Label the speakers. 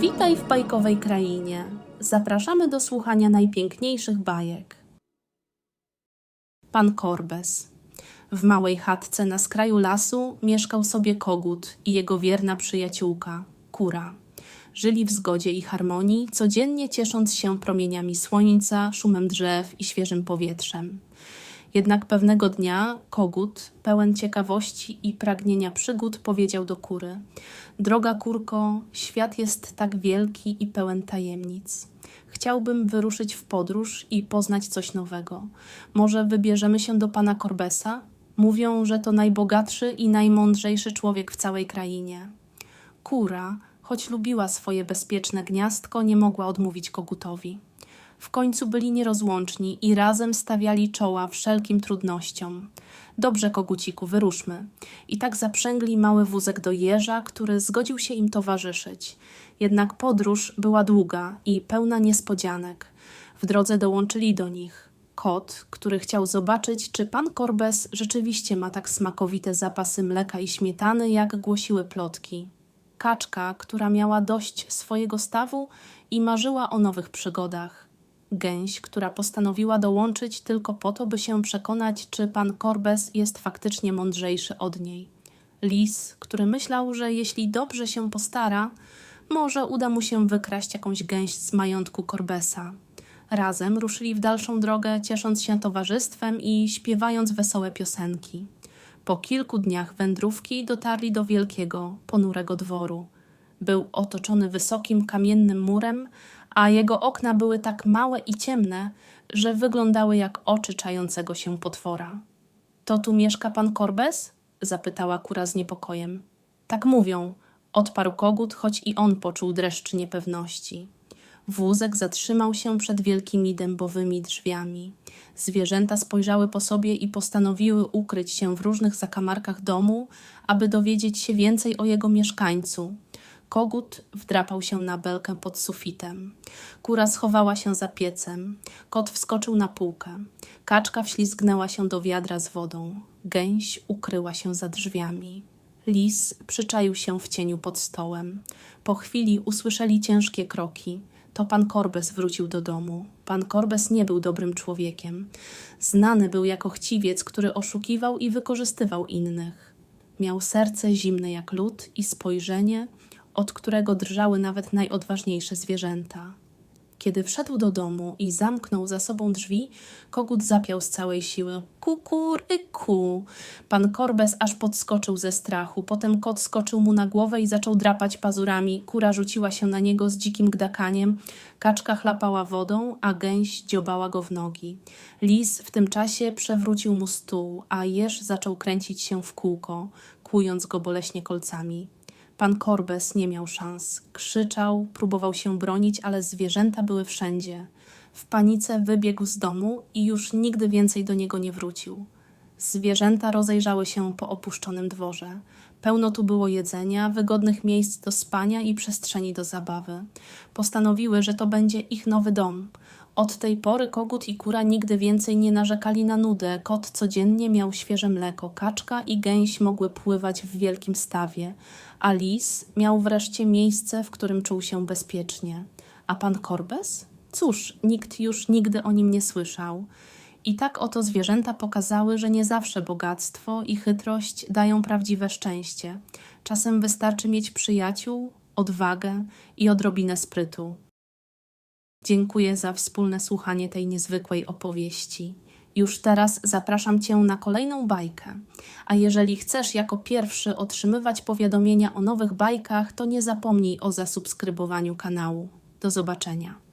Speaker 1: Witaj w bajkowej krainie. Zapraszamy do słuchania najpiękniejszych bajek. Pan Korbes. W małej chatce na skraju lasu mieszkał sobie kogut i jego wierna przyjaciółka, kura. Żyli w zgodzie i harmonii, codziennie ciesząc się promieniami słońca, szumem drzew i świeżym powietrzem. Jednak pewnego dnia kogut, pełen ciekawości i pragnienia przygód, powiedział do kury: Droga kurko, świat jest tak wielki i pełen tajemnic. Chciałbym wyruszyć w podróż i poznać coś nowego. Może wybierzemy się do pana Korbesa? Mówią, że to najbogatszy i najmądrzejszy człowiek w całej krainie. Kura, choć lubiła swoje bezpieczne gniazdko, nie mogła odmówić kogutowi. W końcu byli nierozłączni i razem stawiali czoła wszelkim trudnościom. Dobrze, koguciku, wyruszmy. I tak zaprzęgli mały wózek do jeża, który zgodził się im towarzyszyć. Jednak podróż była długa i pełna niespodzianek. W drodze dołączyli do nich kot, który chciał zobaczyć, czy pan Korbes rzeczywiście ma tak smakowite zapasy mleka i śmietany, jak głosiły plotki. Kaczka, która miała dość swojego stawu i marzyła o nowych przygodach gęś, która postanowiła dołączyć tylko po to, by się przekonać, czy pan Korbes jest faktycznie mądrzejszy od niej. Lis, który myślał, że jeśli dobrze się postara, może uda mu się wykraść jakąś gęś z majątku Korbesa. Razem ruszyli w dalszą drogę, ciesząc się towarzystwem i śpiewając wesołe piosenki. Po kilku dniach wędrówki dotarli do wielkiego, ponurego dworu. Był otoczony wysokim kamiennym murem, a jego okna były tak małe i ciemne, że wyglądały jak oczy czającego się potwora. To tu mieszka pan Korbes? zapytała kura z niepokojem. Tak mówią, odparł kogut, choć i on poczuł dreszcz niepewności. Wózek zatrzymał się przed wielkimi dębowymi drzwiami. Zwierzęta spojrzały po sobie i postanowiły ukryć się w różnych zakamarkach domu, aby dowiedzieć się więcej o jego mieszkańcu. Kogut wdrapał się na belkę pod sufitem. Kura schowała się za piecem. Kot wskoczył na półkę. Kaczka wślizgnęła się do wiadra z wodą. Gęś ukryła się za drzwiami. Lis przyczaił się w cieniu pod stołem. Po chwili usłyszeli ciężkie kroki. To pan Korbes wrócił do domu. Pan Korbes nie był dobrym człowiekiem. Znany był jako chciwiec, który oszukiwał i wykorzystywał innych. Miał serce zimne jak lód i spojrzenie, od którego drżały nawet najodważniejsze zwierzęta. Kiedy wszedł do domu i zamknął za sobą drzwi, kogut zapiał z całej siły. Kukuryku! Pan Korbes aż podskoczył ze strachu. Potem kot skoczył mu na głowę i zaczął drapać pazurami. Kura rzuciła się na niego z dzikim gdakaniem. Kaczka chlapała wodą, a gęś dziobała go w nogi. Lis w tym czasie przewrócił mu stół, a jeż zaczął kręcić się w kółko, kłując go boleśnie kolcami. Pan Korbes nie miał szans. Krzyczał, próbował się bronić, ale zwierzęta były wszędzie. W panice wybiegł z domu i już nigdy więcej do niego nie wrócił. Zwierzęta rozejrzały się po opuszczonym dworze. Pełno tu było jedzenia, wygodnych miejsc do spania i przestrzeni do zabawy. Postanowiły, że to będzie ich nowy dom. Od tej pory kogut i kura nigdy więcej nie narzekali na nudę. Kot codziennie miał świeże mleko, kaczka i gęś mogły pływać w wielkim stawie, a lis miał wreszcie miejsce, w którym czuł się bezpiecznie. A pan Korbes? Cóż, nikt już nigdy o nim nie słyszał. I tak oto zwierzęta pokazały, że nie zawsze bogactwo i chytrość dają prawdziwe szczęście. Czasem wystarczy mieć przyjaciół, odwagę i odrobinę sprytu. Dziękuję za wspólne słuchanie tej niezwykłej opowieści. Już teraz zapraszam Cię na kolejną bajkę. A jeżeli chcesz jako pierwszy otrzymywać powiadomienia o nowych bajkach, to nie zapomnij o zasubskrybowaniu kanału. Do zobaczenia.